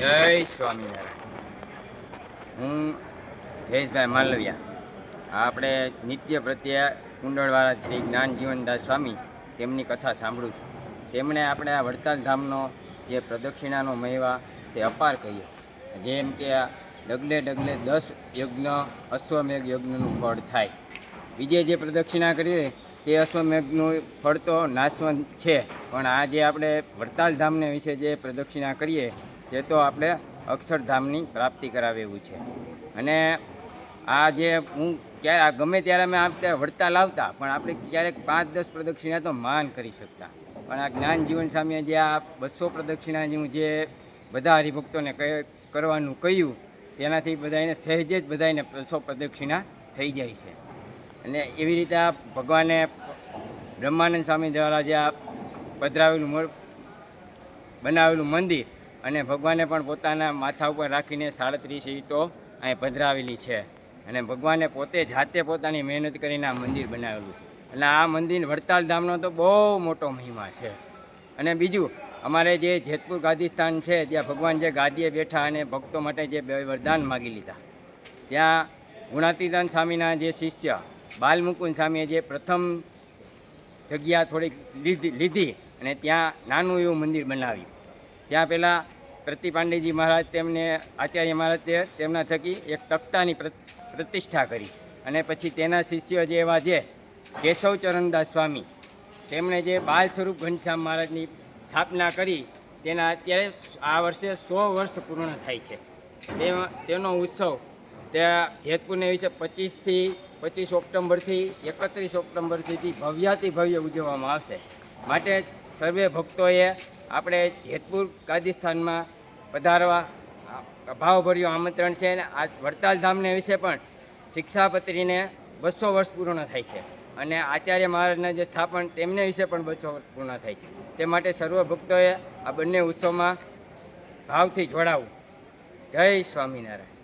જય સ્વામિનારાયણ. હું જયેશભાઈ માલવિયા. આપણે નિત્ય પ્રત્યે કુંડળવાળા શ્રી જ્ઞાન જીવનદાસ સ્વામી તેમની કથા સાંભળું છું. તેમણે આપણે આ વડતાલ ધામનો જે પ્રદક્ષિણાનો મહિમા તે અપાર કહ્યો. જેમ કે આ ડગલે ડગલે દસ યજ્ઞ અશ્વમેઘ યજ્ઞનું ફળ થાય. બીજે જે પ્રદક્ષિણા કરીએ તે અશ્વમેઘનું ફળ તો નાશવંત છે. પણ આ જે આપણે વડતાલ ધામને વિશે જે પ્રદક્ષિણા કરીએ તે તો આપણે અક્ષરધામની પ્રાપ્તિ કરાવે એવું છે. અને આ જે હું ક્યારે, આ ગમે ત્યારે અમે આપતા વળતા લાવતા, પણ આપણે ક્યારેક પાંચ દસ પ્રદક્ષિણા તો માન કરી શકતા. પણ આ જ્ઞાન જીવન સામે જે આ બસો પ્રદક્ષિણા જેવું જે બધા હરિભક્તોને કરવાનું કહ્યું, તેનાથી બધાને સહેજે જ બધાને બસો પ્રદક્ષિણા થઈ જાય છે. અને એવી રીતે આ ભગવાને બ્રહ્માનંદ સ્વામી દ્વારા જે આ પધરાવેલું બનાવેલું મંદિર અને ભગવાને પણ પોતાના માથા ઉપર રાખીને સાડત્રીસ ઈંટો અહીં પધરાવેલી છે. અને ભગવાને પોતે જાતે પોતાની મહેનત કરીને આ મંદિર બનાવેલું છે. અને આ મંદિર વડતાલ ધામનો તો બહુ મોટો મહિમા છે. અને બીજું, અમારે જે જેતપુર ગાદીસ્થાન છે, ત્યાં ભગવાન જે ગાદીએ બેઠા અને ભક્તો માટે જે વરદાન માગી લીધા. ત્યાં ગુણાતીદાન સ્વામીના જે શિષ્ય, બાલમુકુંદ સ્વામીએ જે પ્રથમ જગ્યા થોડીક લીધી લીધી અને ત્યાં નાનું એવું મંદિર બનાવ્યું. ત્યાં પહેલાં પ્રતિ પાંડેજી મહારાજ તેમને, આચાર્ય મહારાજ તેમના થકી એક તખ્તાની પ્ર- પ્રતિષ્ઠા કરી. અને પછી તેના શિષ્ય જે એવા છે કેશવચરણદાસ સ્વામી, તેમણે જે બાલ સ્વરૂપ ઘનશ્યામ મહારાજની સ્થાપના કરી, તેના અત્યારે આ વર્ષે સો વર્ષ પૂર્ણ થાય છે. તેનો ઉત્સવ ત્યાં જેતપુરને વિશે પચીસથી, પચીસ ઓક્ટોબરથી, એકત્રીસ ઓક્ટોબર સુધી ભવ્યાતિ ભવ્ય ઉજવવામાં આવશે. માટે સર્વે ભક્તોએ આપણે જેતપુર કાદિસ્તાનમાં પધારવા ભાવભર્યું આમંત્રણ છે અને આ વડતાલ ધામને વિશે પણ શિક્ષાપત્રીને બસો વર્ષ પૂર્ણ થાય છે અને આચાર્ય મહારાજના જે સ્થાપન તેમને વિશે પણ બસો વર્ષ પૂર્ણ થાય છે. તે માટે સર્વ ભક્તોએ આ બંને ઉત્સવમાં ભાવથી જોડાવું. જય સ્વામિનારાયણ.